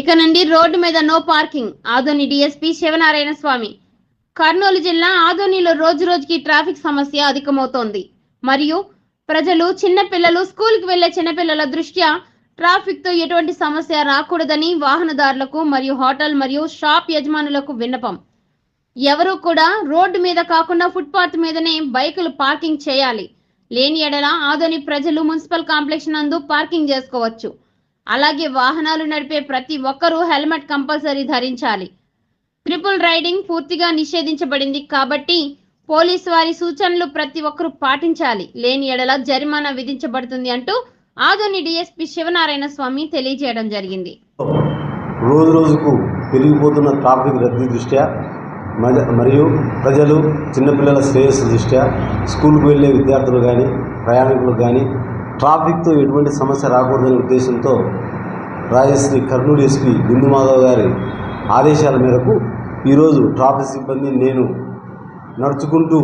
ఇక నుండి రోడ్డు మీద no parking. Adoni DSP Shivanarayana Swamy. Kurnool జిల్లా ఆదోనిలో రోజు రోజుకి ట్రాఫిక్ సమస్య అధికమవుతోంది. మరియు ప్రజలు చిన్నపిల్లలు స్కూల్కి వెళ్ళే చిన్నపిల్లల దృష్ట్యా ట్రాఫిక్తో ఎటువంటి సమస్య రాకూడదని వాహనదారులకు మరియు హోటల్ మరియు షాప్ యజమానులకు విన్నపం. ఎవరు కూడా రోడ్డు మీద కాకుండా ఫుట్పాత్ మీదనే బైకులు పార్కింగ్ చేయాలి. లేని ఎడల ఆదోని ప్రజలు మున్సిపల్ కాంప్లెక్స్ నందు పార్కింగ్ చేసుకోవచ్చు. అలాగే వాహనాలు నడిపే ప్రతి ఒక్కరూ హెల్మెట్ కంపల్సరీ ధరించాలి. ట్రిపుల్ రైడింగ్ పూర్తిగా నిషేధించబడింది కాబట్టి పోలీసు వారి సూచనలు ప్రతి ఒక్కరూ పాటించాలి. లేని ఎడల జరిమానా విధించబడుతుంది అంటూ ఆదోని డిఎస్పీ శివనారాయణ స్వామి తెలియజేయడం జరిగింది. రోజు రోజుకు పెరిగిపోతున్న ట్రాఫిక్ రద్దీ దృష్ట్యా మరియు ప్రజలు చిన్నపిల్లల శ్రేయస్సు దృష్ట్యా స్కూల్కి వెళ్ళే విద్యార్థులు కానీ ప్రయాణికులు కానీ ట్రాఫిక్తో ఎటువంటి సమస్య రాకూడదనే ఉద్దేశంతో రాజశ్రీ కర్నూలు ఎస్పీ బిందు మాధవ్ గారి ఆదేశాల మేరకు ఈరోజు ట్రాఫిక్ సిబ్బంది నేను నడుచుకుంటూ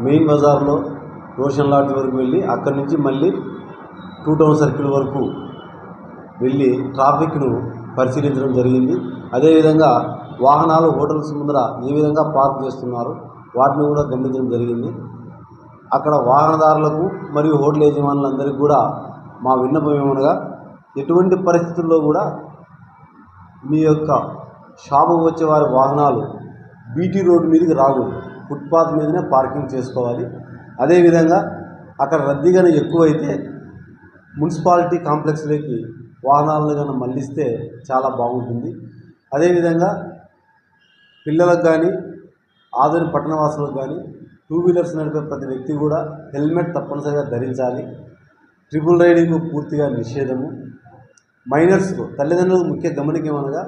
మెయిన్ బజార్లో రోషన్ లాడ్జ్ వరకు వెళ్ళి అక్కడి నుంచి మళ్ళీ టూ టౌన్ సర్కిల్ వరకు వెళ్ళి ట్రాఫిక్ను పరిశీలించడం జరిగింది. అదేవిధంగా వాహనాలు హోటల్స్ ముందర ఏ విధంగా పార్క్ చేస్తున్నారు వాటిని కూడా గమనించడం జరిగింది. అక్కడ వాహనదారులకు మరియు హోటల్ యజమానులందరికీ కూడా మా విన్నపం ఏమనగా ఎటువంటి పరిస్థితుల్లో కూడా మీ యొక్క షాపు వచ్చే వారి వాహనాలు బీటీ రోడ్డు మీదకి రాకూడదు. ఫుట్పాత్ మీదనే పార్కింగ్ చేసుకోవాలి. అదేవిధంగా అక్కడ రద్దీ కానీ ఎక్కువైతే మున్సిపాలిటీ కాంప్లెక్స్లోకి వాహనాలను కానీ మళ్ళిస్తే చాలా బాగుంటుంది. అదేవిధంగా పిల్లలకు కానీ ఆదోని పట్టణవాసులకు కానీ టూ వీలర్స్ నడిపే ప్రతి వ్యక్తి కూడా హెల్మెట్ తప్పనిసరిగా ధరించాలి. ట్రిపుల్ రైడింగ్ పూర్తిగా నిషేధము. మైనర్స్కు తల్లిదండ్రులకు ముఖ్య గమనికేమనగా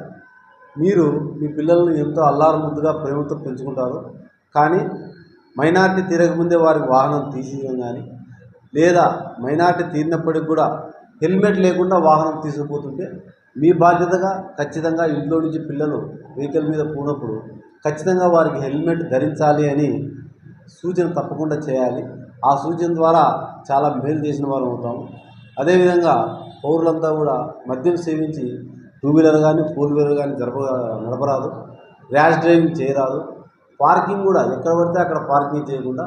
మీరు మీ పిల్లలను ఎంతో అల్లారముద్దుగా ప్రేమతో పెంచుకుంటారు. కానీ మైనార్టీ తీరకముందే వారికి వాహనం తీసేయడం కానీ లేదా మైనార్టీ తీరినప్పటికి కూడా హెల్మెట్ లేకుండా వాహనం తీసుకుపోతుంటే మీ బాధ్యతగా ఖచ్చితంగా ఇంట్లో నుంచి పిల్లలు వెహికల్ మీద పోనప్పుడు ఖచ్చితంగా వారికి హెల్మెట్ ధరించాలి అని సూచన తప్పకుండా చేయాలి. ఆ సూచన ద్వారా చాలా మేలు చేసిన వారు అవుతాం. అదేవిధంగా పౌరులంతా కూడా మద్యం సేవించి టూ వీలర్ కానీ ఫోర్ వీలర్ కానీ జరప నడపరాదు. ర్యాష్ డ్రైవింగ్ చేయరాదు. పార్కింగ్ కూడా ఎక్కడ పడితే అక్కడ పార్కింగ్ చేయకుండా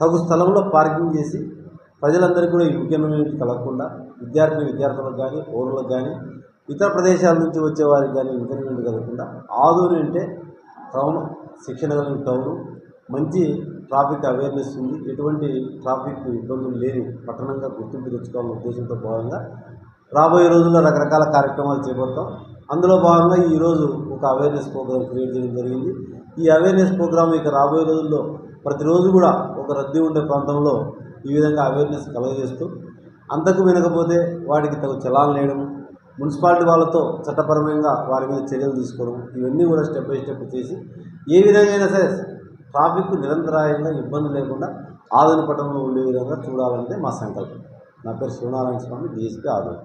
తగు స్థలంలో పార్కింగ్ చేసి ప్రజలందరికీ కూడా ఇన్కన్వీనియంట్ కలగకుండా విద్యార్థులు విద్యార్థులకు కానీ పౌరులకు కానీ ఇతర ప్రదేశాల నుంచి వచ్చే వారికి కానీ ఇన్కన్వీనియంట్ కలగకుండా ఆదూరు అంటే టౌన్ శిక్షణ కలిగిన టౌను మంచి ట్రాఫిక్ అవేర్నెస్ ఉంది. ఎటువంటి ట్రాఫిక్ ఇబ్బందులు లేని పట్టణంగా గుర్తింపు తెచ్చుకోవాలనే ఉద్దేశంతో భాగంగా రాబోయే రోజుల్లో రకరకాల కార్యక్రమాలు చేపడతాం. అందులో భాగంగా ఈరోజు ఒక అవేర్నెస్ ప్రోగ్రామ్ క్రియేట్ చేయడం జరిగింది. ఈ అవేర్నెస్ ప్రోగ్రామ్ ఇక రాబోయే రోజుల్లో ప్రతిరోజు కూడా ఒక రద్దీ ఉండే ప్రాంతంలో ఈ విధంగా అవేర్నెస్ కలగజేస్తూ అంతకు వినకపోతే వాటికి తగు చలాన్ వేయడం మున్సిపాలిటీ వాళ్ళతో చట్టపరమైన వారి మీద చర్యలు తీసుకోవడం ఇవన్నీ కూడా స్టెప్ బై స్టెప్ చేసి ఏ విధంగా అయినా సరే ట్రాఫిక్ నిరంతరాయంగా ఇబ్బంది లేకుండా ఆదరణ పట్టణంలో ఉండే విధంగా చూడాలంటే మా సంకల్పం. నా పేరు శివనారాయణ స్వామి డిఎస్పీ ఆదరణ.